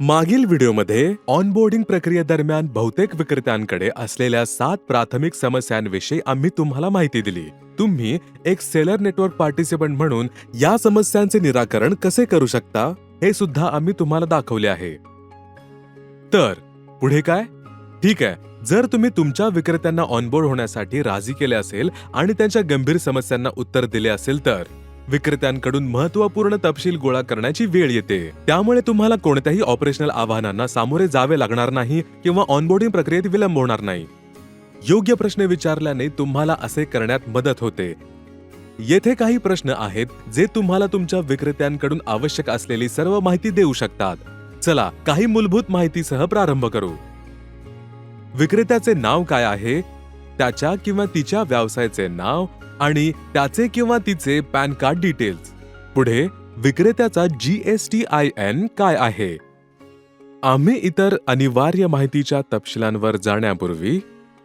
मागील व्हिडिओमध्ये ऑनबोर्डिंग प्रक्रियेदरम्यान बहुतेक विक्रेत्यांकडे असलेल्या सात प्राथमिक समस्यांविषयी आम्ही तुम्हाला माहिती दिली. तुम्ही एक सेलर नेटवर्क पार्टिसिपंट म्हणून या समस्यांचे निराकरण कसे करू शकता हे सुद्धा आम्ही तुम्हाला दाखवले आहे. तर पुढे काय? ठीक आहे. जर तुम्ही तुमच्या विक्रेत्यांना ऑनबोर्ड होण्यासाठी राजी केले असेल आणि त्यांच्या गंभीर समस्यांना उत्तर दिले असेल तर? विक्रेत्यांकडून महत्त्वपूर्ण तपशील गोळा करण्याची वेळ येते. त्यामुळे तुम्हाला कोणत्याही ऑपरेशनल आव्हानांना सामोरे जावे लागणार नाही किंवा ऑनबोर्डिंग प्रक्रियेत विलंब होणार नाही. योग्य प्रश्न विचारल्याने तुम्हाला असे करण्यात मदत होते. येथे काही प्रश्न आहेत जे तुम्हाला तुमच्या विक्रेत्यांकडून आवश्यक असलेली सर्व माहिती देऊ शकतात. चला काही मूलभूत माहितीसह प्रारंभ करू. विक्रेत्याचे नाव काय आहे? त्याच्या किंवा तिच्या व्यवसायाचे नाव आणि त्याचे किंवा तिचे पॅन कार्ड डिटेल्स. पुढे विक्रेत्याचा जीएसटी आय एन काय आहे? आम्ही इतर अनिवार्य माहितीच्या तपशिलांवर जाण्यापूर्वी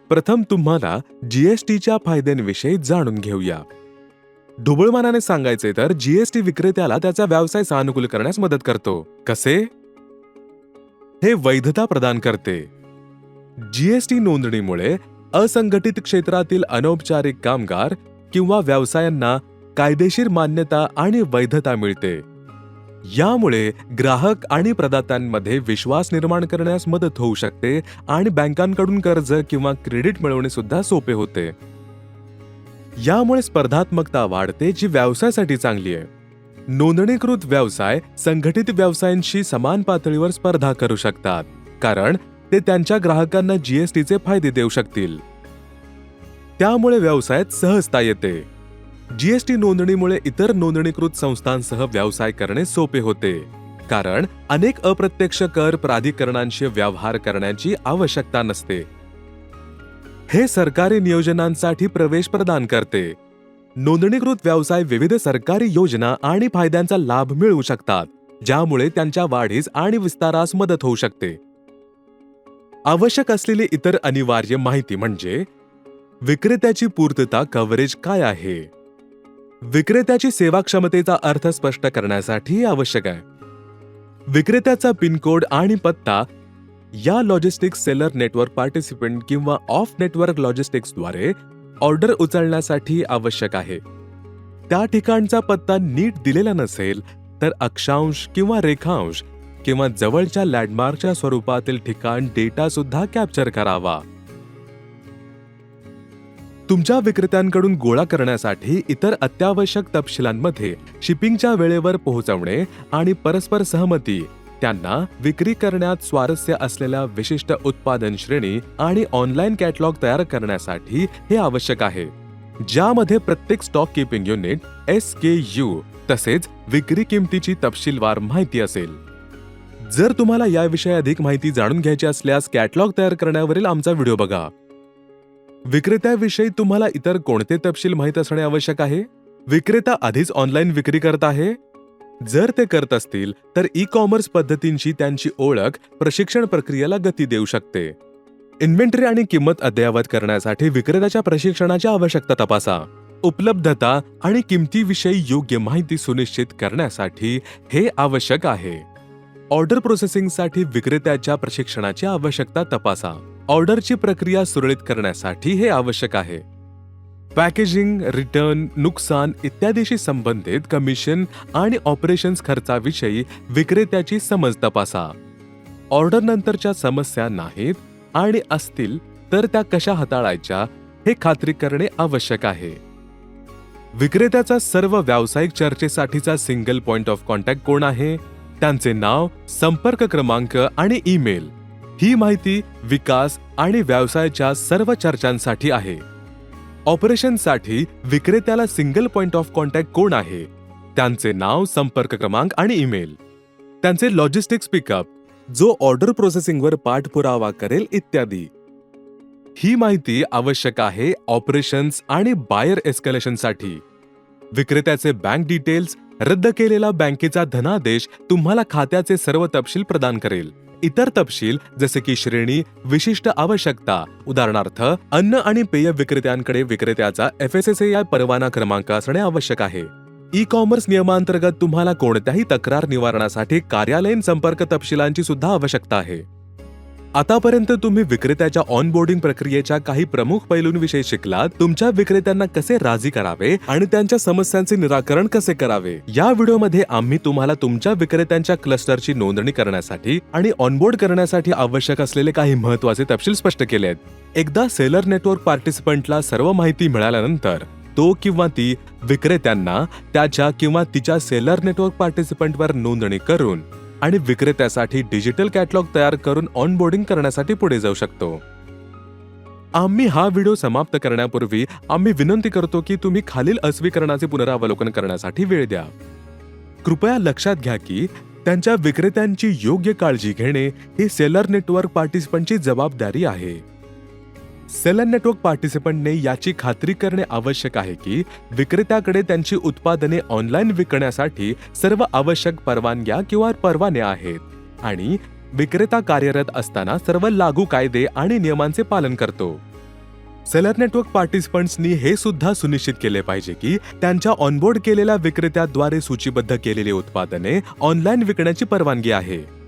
प्रथम तुम्हाला जीएसटीच्या फायद्यांविषयी जाणून घेऊया. ढुबळमानाने सांगायचे तर जीएसटी विक्रेत्याला त्याचा व्यवसाय सानुकूल करण्यास मदत करतो. कसे? हे वैधता प्रदान करते. जीएसटी नोंदणीमुळे असंघटित क्षेत्रातील अनौपचारिक कामगार किंवा व्यवसायांना कायदेशीर मान्यता आणि वैधता मिळते. यामुळे ग्राहक आणि प्रदात्यांमध्ये विश्वास निर्माण करण्यास मदत होऊ शकते आणि बँकांकडून कर्ज किंवा क्रेडिट मिळवणे सुद्धा सोपे होते. यामुळे स्पर्धात्मकता वाढते जी व्यवसायासाठी चांगली आहे. नोंदणीकृत व्यवसाय संघटित व्यवसायांशी समान पातळीवर स्पर्धा करू शकतात कारण ते त्यांच्या ग्राहकांना जीएसटीचे फायदे देऊ शकतील. त्यामुळे व्यवसायात सहजता येते. जीएसटी नोंदणीमुळे इतर नोंदणीकृत संस्थांसह व्यवसाय करणे सोपे होते. कारण अनेक अप्रत्यक्ष कर प्राधिकरणांशी व्यवहार करण्याची आवश्यकता नसते. हे सरकारी नियोजनांसाठी प्रवेश प्रदान करते. नोंदणीकृत व्यवसाय विविध सरकारी योजना आणि फायद्यांचा लाभ मिळवू शकतात ज्यामुळे त्यांच्या वाढीस आणि विस्तारास मदत होऊ शकते. आवश्यक असलेली इतर अनिवार्य माहिती म्हणजे विक्रेत्याची पूर्तता कव्हरेज काय आहे? विक्रेत्याची सेवा क्षमतेचा अर्थ स्पष्ट करण्यासाठी आवश्यक आहे. विक्रेत्याचा पिनकोड आणि पत्ता या लॉजिस्टिक्स सेलर नेटवर्क पार्टिसिपंट किंवा ऑफ नेटवर्क लॉजिस्टिक्सद्वारे ऑर्डर उचलण्यासाठी आवश्यक आहे. त्या ठिकाणचा पत्ता नीट दिलेला नसेल तर अक्षांश किंवा रेखांश किंवा जवळच्या लँडमार्कच्या स्वरूपातील ठिकाण डेटा सुद्धा कॅप्चर करावा. तुमच्या विक्रेत्यांकडून गोळा करण्यासाठी इतर अत्यावश्यक तपशिलांमध्ये शिपिंगच्या वेळेवर पोहोचवणे आणि परस्पर सहमती त्यांना विक्री करण्यात स्वारस्य असलेल्या विशिष्ट उत्पादन श्रेणी आणि ऑनलाईन कॅटलॉग तयार करण्यासाठी हे आवश्यक आहे ज्यामध्ये प्रत्येक stock keeping unit S K U तसेच विक्री किमतीची तपशीलवार माहिती असेल. जर तुम्हाला याविषयी अधिक माहिती जाणून घ्यायची असल्यास कॅटलॉग तयार करण्यावरील आमचा व्हिडिओ बघा. विक्रेत्याविषयी तुम्हाला इतर कोणते तपशील माहीत असणे आवश्यक आहे? विक्रेता आधीच ऑनलाईन विक्री करत आहे? जर ते करत असतील तर ई कॉमर्स पद्धतींची त्यांची ओळख प्रशिक्षण प्रक्रियेला गती देऊ शकते. इन्व्हेंटरी आणि किंमत अद्ययावत करण्यासाठी विक्रेत्याच्या प्रशिक्षणाची आवश्यकता तपासा. उपलब्धता आणि किमतीविषयी योग्य माहिती सुनिश्चित करण्यासाठी हे आवश्यक आहे. ऑर्डर प्रोसेसिंगसाठी विक्रेत्याच्या प्रशिक्षणाची आवश्यकता तपासा. ऑर्डरची प्रक्रिया सुरळीत करण्यासाठी हे आवश्यक आहे. पॅकेजिंग रिटर्न नुकसान इत्यादीशी संबंधित कमिशन आणि ऑपरेशन्स खर्चाविषयी विक्रेत्याची समज तपासा. ऑर्डरनंतरच्या समस्या नाहीत आणि असतील तर त्या कशा हाताळायच्या हे खात्री करणे आवश्यक आहे. विक्रेत्याचा सर्व व्यावसायिक चर्चेसाठीचा सिंगल पॉइंट ऑफ कॉन्टॅक्ट कोण आहे? त्यांचे नाव संपर्क क्रमांक आणि ईमेल. ही माहिती विकास आणि व्यवसायाच्या सर्व चर्चांसाठी आहे. ऑपरेशनसाठी विक्रेत्याला सिंगल पॉइंट ऑफ कॉन्टॅक्ट कोण आहे? त्यांचे नाव संपर्क क्रमांक आणि ईमेल. त्यांचे लॉजिस्टिक्स पिकअप जो ऑर्डर प्रोसेसिंगवर पाठपुरावा करेल इत्यादी. ही माहिती आवश्यक आहे ऑपरेशन्स आणि बायर एस्कलेशनसाठी. विक्रेत्याचे बँक डिटेल्स रद्द केलेला बँकेचा धनादेश तुम्हाला खात्याचे सर्व तपशील प्रदान करेल. इतर तपशील जसे की श्रेणी विशिष्ट आवश्यकता. उदाहरणार्थ अन्न आणि पेय विक्रेत्यांकडे विक्रेत्याचा एफ एस एस परवाना क्रमांक असणे आवश्यक आहे. ई कॉमर्स नियमांतर्गत तुम्हाला कोणत्याही तक्रार निवारणासाठी कार्यालयीन संपर्क तपशिलांची सुद्धा आवश्यकता आहे. आतापर्यंत तुम्ही विक्रेत्याच्या ऑनबोर्डिंग प्रक्रियेच्या काही प्रमुख पैलूंविषयी शिकलात. तुमच्या विक्रेत्यांना कसे राजी करावे आणि त्यांच्या समस्यांचे निराकरण कसे करावे? या व्हिडिओमध्ये आम्ही तुम्हाला तुमच्या विक्रेत्यांच्या क्लस्टरची नोंदणी करण्यासाठी आणि ऑनबोर्ड करण्यासाठी आवश्यक असलेले काही महत्त्वाचे तपशील स्पष्ट केले आहेत. एकदा सेलर नेटवर्क पार्टिसिपंटला सर्व माहिती मिळाल्यानंतर तो किंवा ती विक्रेत्यांना त्याच्या किंवा तिच्या सेलर नेटवर्क पार्टिसिपंटवर नोंदणी करून आणि विक्रेत्यासाठी डिजिटल कॅटलॉग तयार करून ऑनबोर्डिंग करण्यासाठी पुढे जाऊ शकतो. आम्ही हा व्हिडिओ समाप्त करण्यापूर्वी आम्ही विनंती करतो की तुम्ही खालील अस्वीकरणाचे पुनरावलोकन करण्यासाठी वेळ द्या. कृपया लक्षात घ्या की त्यांच्या विक्रेत्यांची योग्य काळजी घेणे ही सेलर नेटवर्क पार्टिसिपंटची जबाबदारी आहे. सेलर नेटवर्क पार्टिसिपंटने याची खात्री करणे आवश्यक आहे की विक्रेत्याकडे त्यांची उत्पादने ऑनलाईन विकण्यासाठी सर्व आवश्यक परवानग्या किंवा परवाने आहेत आणि विक्रेता कार्यरत असताना सर्व लागू कायदे आणि नियमांचे पालन करतो. सेलर नेटवर्क पार्टिसिपंट्सनी हे सुद्धा सुनिश्चित केले पाहिजे की त्यांच्या ऑनबोर्ड केलेल्या विक्रेत्याद्वारे सूचीबद्ध केलेली उत्पादने ऑनलाईन विकण्याची परवानगी आहे.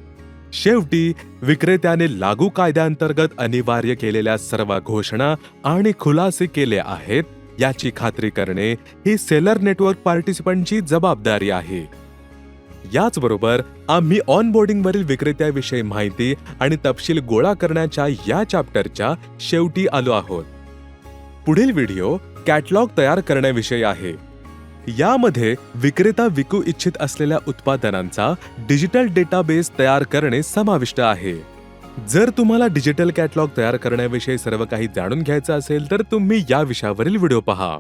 शेवटी विक्रेत्याने लागू कायद्याअंतर्गत अनिवार्य केलेल्या सर्व घोषणा आणि खुलासे केले आहेत याची खात्री करणे ही सेलर नेटवर्क पार्टिसिपंटची जबाबदारी आहे. याचबरोबर आम्ही ऑनबोर्डिंगवरील विक्रेत्याविषयी माहिती आणि तपशील गोळा करण्याच्या या चॅप्टरच्या शेवटी आलो आहोत. पुढील व्हिडिओ कॅटलॉग तयार करण्याविषयी आहे. यामध्ये विक्रेता विकू इच्छित असलेल्या उत्पादनांचा डिजिटल डेटाबेस तयार करणे समाविष्ट आहे. जर तुम्हाला डिजिटल कॅटलॉग तयार करण्याविषयी सर्व काही जाणून घ्यायचं असेल तर तुम्ही या विषयावरील व्हिडिओ पहा.